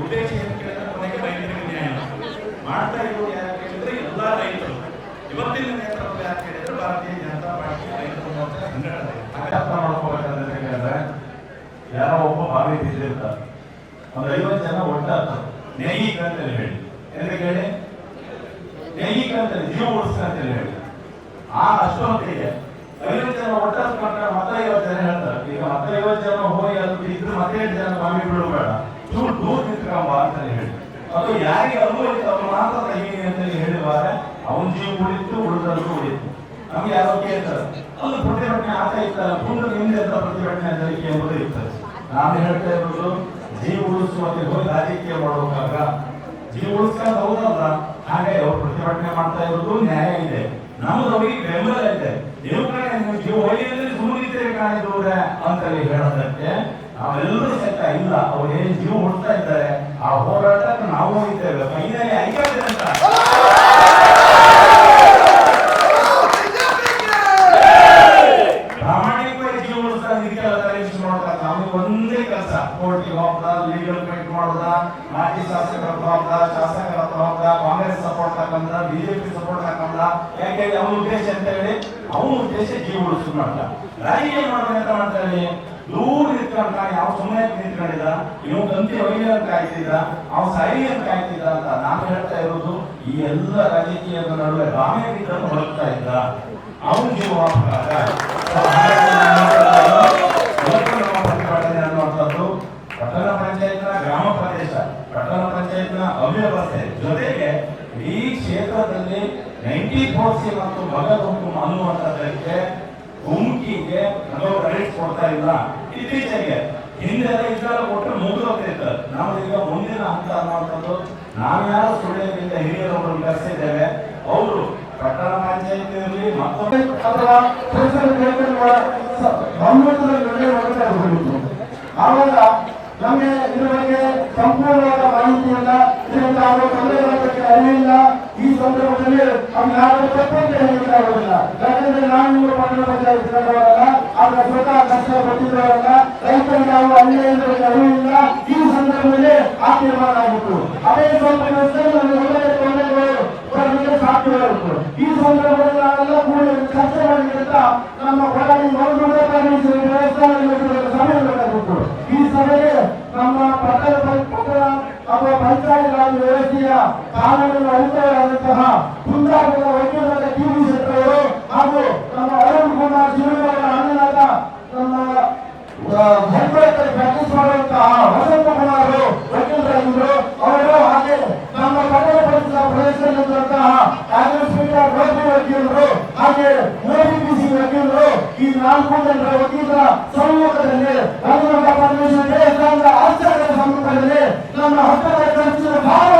ಉದ್ದೇಶ ಏನು ಕೇಳಿದ್ರೆ ರೈತರಿಗೆ ನ್ಯಾಯ ಮಾಡ್ತಾ ಇರೋದು ಕೇಳಿದ್ರೆ ಎಲ್ಲ ರೈತರು ಇವತ್ತಿನ ನೇತೃತ್ವ ಯಾರು ಕೇಳಿದ್ರೆ ಭಾರತೀಯ ಜನತಾ ಪಾರ್ಟಿ ರೈತರ ಮೋರ್ಚಾ ಸಂಘಟನೆ ಹೇಳಿದ್ರೆ ಯಾರೋ ಒಬ್ಬ ಬಾವಿ ಬಿದ್ದಿರ್ತಾರೆ ಒಂದು ಐವತ್ತು ಜನ ಒಟ್ಟಾಗ್ತಾರೆ ನೇಯಿಕ ಅಂತೇಳಿ ಹೇಳಿ ಎಲ್ಲಿಗೆ ಹೇಳಿ. ನೇಯಿಕ ಅಂತೇಳಿ ಜೀವ ಉಳಿಸ್ಕ ಅಂತೇಳಿ ಹೇಳಿ ಆ ಅಷ್ಟೊತ್ತಿಗೆ ಐವತ್ತು ಜನ ಒಟ್ಟಾದ ಮಾಡ್ತಾರೆ ಮತ್ತೆ ಐವತ್ತು ಜನ ಹೇಳ್ತಾರೆ. ಈಗ ಮತ್ತೆ ಐವತ್ತು ಜನ ಹೋಗಿ ಅದು ಇದ್ರು ಮತ್ತೆ ಎಂಟು ಜನ ಬಾಮಿ ಬಿಡಬೇಡ ಚೂರು ದೂರ ನಿಂತ್ಕೊಂಬ ಅಂತ ಹೇಳಿ. ಅದು ಯಾರಿಗೆ ಅನುಭವಿತ್ತು ಅವ್ರು ಮಾತ್ರ ತೆಗೀನಿ ಅಂತ ಹೇಳಿದ್ದಾರೆ ಅವನ ಜೀವ ಉಳಿತು ಉಳಿದದ್ದು ಉಳಿತು ನಮ್ಗೆ ಯಾರೋ ಕೇಳ್ತಾರೆ ಅದು ಪ್ರತಿಭಟನೆ ಆಗ್ತಾ ಇರ್ತಾರೆ ಮುಂದೆ ನಿಮ್ದೆ ಅಂತ ಪ್ರತಿಭಟನೆ ಅದಕ್ಕೆ ಎಂಬುದು ಇರ್ತದೆ ನಾನು ಹೇಳ್ತಾ ಇರೋದು, ಜೀವ ಉಳಿಸುವಂತೆ ಹೋಗಿ ರಾಜಕೀಯ ಮಾಡುವಾಗ ಜೀವ ಉಳಿಸ್ಕೊಂಡು ಹೌದಲ್ಲ ಹಾಗೆ ಅವ್ರು ಪ್ರತಿಭಟನೆ ಮಾಡ್ತಾ ಇರೋದು ನ್ಯಾಯ ಇದೆ. ನಮ್ದು ಅವರಿಗೆ ಬೆಂಬಲ ಇದೆ. ನೀವು ನೀವು ಜೀವ ಹೋಗಿದ್ರೆ ಸುಮ್ಮನಿದ್ದೀರಿ ಕಾಣಿದವ್ರೆ ಅಂತೇಳಿ ಹೇಳೋದಕ್ಕೆ ನಾವೆಲ್ಲರೂ ಸಹಿತ ಇಲ್ಲ. ಅವ್ರು ಏನು ಜೀವ ಹುಡ್ತಾ ಇದ್ದಾರೆ. ಆ ಹೋರಾಟಕ್ಕೆ ನಾವು ಹೋಗಿದ್ದೇವೆ. ಫೈನಲಿ ಐಕ್ಯತೆ ಜೀವ ಉಳಿಸು ಏನ್ ಮಾಡ್ತಾನೆ ಮಾಡ್ತಾರೆ ದೂರ ನಿಂತ್ಕೊಂಡ ಯಾವ ಸುಮ್ಮನೆ ನಿಂತ್ಕೊಂಡಿದ್ದ ಇವ್ ತಂತಿ ಒಯ್ಯ ಕಾಯ್ತಿದ್ದ ಅವ್ ಸರಿ ಅಂತ ಕಾಯ್ತಿದ್ದ ಅಂತ ನಾನು ಹೇಳ್ತಾ ಇರೋದು, ಈ ಎಲ್ಲ ರಾಜಕೀಯದ ನಡುವೆ ರಾಮೇಗಿದ್ದನ್ನು ಹೊರಗ್ತಾ ಇದ್ದ ಅವನ ಜೀವ ಅನ್ನುವಂಥದ್ದು ಪಟ್ಟಣ ಪಂಚಾಯತ್ನ, ಗ್ರಾಮ ಪ್ರದೇಶ, ಪಟ್ಟಣ ಪಂಚಾಯತ್ನ ಅವ್ಯವಸ್ಥೆ ಜೊತೆಗೆ ಈ ಕ್ಷೇತ್ರದಲ್ಲಿ ನೈಂಟಿ ಫೋರ್ಸಿ ಮತ್ತು ಮಗ ಗುಂಪು ಅನ್ನುವಂಥದ್ದಕ್ಕೆ ಗುಂಪಿಗೆ ಹಲವು ಕ್ರೆಡಿಟ್ ಕೊಡ್ತಾ ಇಲ್ಲ. ಇತ್ತೀಚೆಗೆ ಹಿಂದೆ ಇಷ್ಟೆಲ್ಲ ಕೊಟ್ಟರೆ ಮುಗಿದೋಗ್ತಿತ್ತು ನಾವು ಈಗ ಮುಂದಿನ ಹಂತ ಅನ್ನುವಂಥದ್ದು ನಾವ್ಯಾರು ಸುಳ್ಳಿಯಿಂದ ಹಿರಿಯರವರು ಕರೆಸಿದ್ದೇವೆ ಅವರು ಪಟ್ಟಣ ಪಂಚಾಯತ್ ಇರಲಿ ಮತ್ತೊಂದು ಅಥವಾ ಆವಾಗ ನಮಗೆ ಇದ್ರ ಬಗ್ಗೆ ಸಂಪೂರ್ಣವಾದ ಮಾಹಿತಿ ಇಲ್ಲ ಇದರಿಂದ ಆಗುವ ತೊಂದರೆಗಳ ಬಗ್ಗೆ ಸಂದರ್ಭದಲ್ಲಿ ಅವ್ರು ಯಾರು ತಪ್ಪಂತ ಇರೋದಿಲ್ಲ. ಯಾಕಂದ್ರೆ ನಾನು ನೀವು ಪಟ್ಟಣ ಪಂಚಾಯತ್ ಇರೋರಲ್ಲ ಆದ್ರೆ ಸ್ವತಃ ಕಷ್ಟ ಪಟ್ಟಿದ್ದವರಲ್ಲ ರೈತರಿಗೆ ಯಾವ ಅನ್ಯಾಯದ ಬಗ್ಗೆ ಅರಿವಿಲ್ಲ ಈ ಸಂದರ್ಭದಲ್ಲಿ ಆ ತೀರ್ಮಾನ ಆಗಿತ್ತು ಅದೇ ಸ್ವಲ್ಪ ಈ ಸಂದರ್ಭದಲ್ಲಿ ನಾವೆಲ್ಲ ಕೂಡ ಚರ್ಚೆ ಮಾಡಿದಂತ ನಮ್ಮ ಹೋರಾಡಿ ಮರುಗುಣಕಾರಿ ದೇವಸ್ಥಾನದಲ್ಲಿ ಸಭೆ ಬೇಕಾಗಿತ್ತು ಈ ಸಭೆಗೆ ನಮ್ಮ ಪಟ್ಟಣ ಪಂ- ಪಟ್ಟಣ ಅಥವಾ ಪಂಚಾಯತ್ ರಾಜ್ ವ್ಯವಸ್ಥೆಯ ಕಾನೂನಿನ ಅಧಿಕಾರಿಯಾದಂತಹ ಕುಂದಾಪುರದ ವಕೀಲರಾದ ಟಿ ವಿ ಶೆಟ್ಟರ್ ಅವರು ಹಾಗೂ ನಮ್ಮ ಅರುಣ್ ಕುಮಾರ್ ಶಿವನವರ ಅಣ್ಣನಾದ ನಮ್ಮ ಹೆಬ್ಬೆಟ್ಟಲ್ಲಿ ಪ್ರಾಕ್ಟೀಸ್ ಮಾಡುವಂತಹ ವಸಂತ ಕುಮಾರ್ ಅವರು ವಕೀಲರಾಗಿದ್ದರು ಅವರು ಹಾಗೆ ನಮ್ಮ ಪಟ್ಟಣ ಪರಿಸರ ಪ್ರದೇಶದಲ್ಲಿರುವಂತಹ ಕಾಂಗ್ರೆಸ್ ರೋಗಿ ವಕೀಲರು ಹಾಗೆ ಮೋದಿ ಬಿಸಿ ವಕೀಲರು ಈ ನಾಲ್ಕು ಜನರ ವಕೀಲರ ಸಮ್ಮುಖದಲ್ಲಿ ನಮ್ಮ ಪರಮೇಶ್ವರ ಸಮ್ಮುಖದಲ್ಲಿ ನಮ್ಮ ಭಾವಗಳ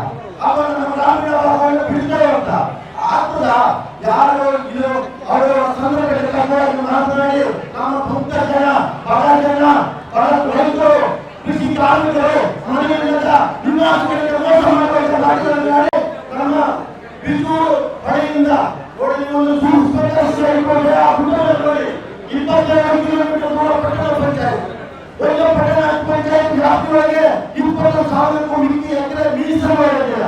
ಅವರ ನಮ್ಮ ರಾಮಣ್ಣ ಬಿಡ್ತಾ ಇರುತ್ತ ಆಗ್ತದ ಯಾರು ಇದು ಅವರ ಸಂದರ್ಭದಲ್ಲಿ ಮಾತನಾಡಿ ನಮ್ಮ ಭಕ್ತ ಜನ, ಬಡ ಜನ, ಬಡ ರೈತರು ಕೃಷಿ ಕಾರ್ಮಿಕರು ಮನೆಯಿಂದ ನಿಮ್ಮ ಮೋಸ ಮಾಡುವಂತ ರಾಜ್ಯದಲ್ಲಿ ನಮ್ಮ ಬಿಂದು ಹೊಡೆಯಿಂದ ನೋಡಿ ಒಂದು ಸೂಕ್ಷ್ಮ ಇಪ್ಪತ್ತೈದು ಕಿಲೋಮೀಟರ್ ದೂರ ಪಟ್ಟಣ ಪಂಚಾಯತ್. ಒಂದು ಪಟ್ಟಣ ಪಂಚಾಯತ್ ವ್ಯಾಪ್ತಿಯೊಳಗೆ ಇಪ್ಪತ್ತು ಸಾವಿರಕ್ಕೂ ಮಿಕ್ಕಿ ಎಕರೆ ಮೀಸಲು ಮಾಡಿದ್ದೀರ?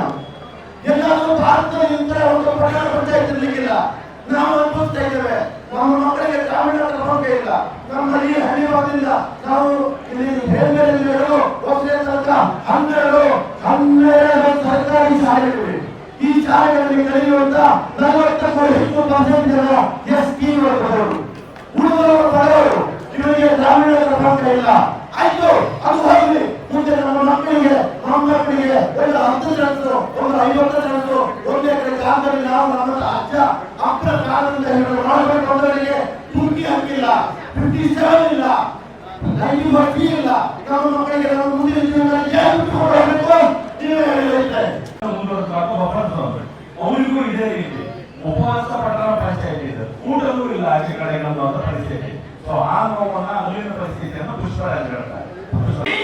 ಎಲ್ಲಾದ್ರೂ ಭಾರತದಲ್ಲಿ ಇಂಥ ಒಂದು ಪಟ್ಟಣ ಪಂಚಾಯತ್ ಇರ್ಲಿಕ್ಕಿಲ್ಲ ನಾವು ಅನುಭವಿಸ್ತಾ ಇದ್ದೇವೆ ನಮ್ಮ ಮಕ್ಕಳಿಗೆ ಗ್ರಾಮೀಣ ತಲುಪಂಗೆ ಇಲ್ಲ. ನಮ್ಮಲ್ಲಿ ಹಳ್ಳಿವಾದಿಂದ ನಾವು ಇಲ್ಲಿ ಬೇರೆ ಬೇರೆ ಹೊಸದೇ ತನಕ ಹನ್ನೆರಡು ಹನ್ನೆರಡು ಸರ್ಕಾರಿ ಶಾಲೆಗಳಿವೆ. ಈ ಶಾಲೆಗಳಲ್ಲಿ ಕಲಿಯುವಂತ ನಲವತ್ತಕ್ಕೂ ಹೆಚ್ಚು ಪರ್ಸೆಂಟ್ ಜನ ಎಸ್ ಪಿ ವರ್ಗದವರು. ಉಳಿದವರು ಬಡವರು ಇವರಿಗೆ ಗ್ರಾಮೀಣ ಇಲ್ಲ ಆಯ್ತು, ಅದು ಹೋಗ್ಲಿ. ಮುಂದೆ ನಮ್ಮ ಮಕ್ಕಳಿಗೆ ನಮ್ಮ ಮಕ್ಕಳಿಗೆ ಎಲ್ಲ ಹತ್ತು ಜನರು, ಒಂದು ಐವತ್ತು ಜನರು ಒಂದು ಎಕರೆ ಜಾಗದಲ್ಲಿ ನಾವು ನಮ್ಮ ಅಜ್ಜ ಅಪ್ಪನ ಕಾಲದಿಂದ ಮಾಡಬೇಕು ಅನ್ನೋರಿಗೆ ತುರ್ಕಿ ಹಾಕಿಲ್ಲ ಸೆವೆನ್ ಇಲ್ಲ ನೈಂಟಿ ಫೋರ್ ಇಲ್ಲ. ನಮ್ಮ ಮಕ್ಕಳಿಗೆ ನಮ್ಮ ಮುಂದಿನ ಜೀವನದಲ್ಲಿ ಏನು ಬಿಟ್ಕೊಂಡು ಹೋಗ್ಬೇಕು ನೀವೇ ಹೇಳಿದ್ದಾರೆ ಅವರಿಗೂ ಇದೇ ರೀತಿ. ಉಪವಾಸ ಪಟ್ಟಣ ಪಂಚಾಯತ್ ಇದೆ ಇಲ್ಲ ಆಚೆ ಕಡೆ ನಮ್ಮ ಪರಿಸ್ಥಿತಿ. ಸೊ ಆ ನೋವನ್ನ ಅಲ್ಲಿನ ಪರಿಸ್ಥಿತಿಯನ್ನು ಪುಷ್ಪರಾಜ್ ಹೇಳ್ತಾರೆ.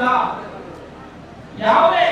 ಇಲ್ಲ ಯಾವುದೇ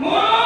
More!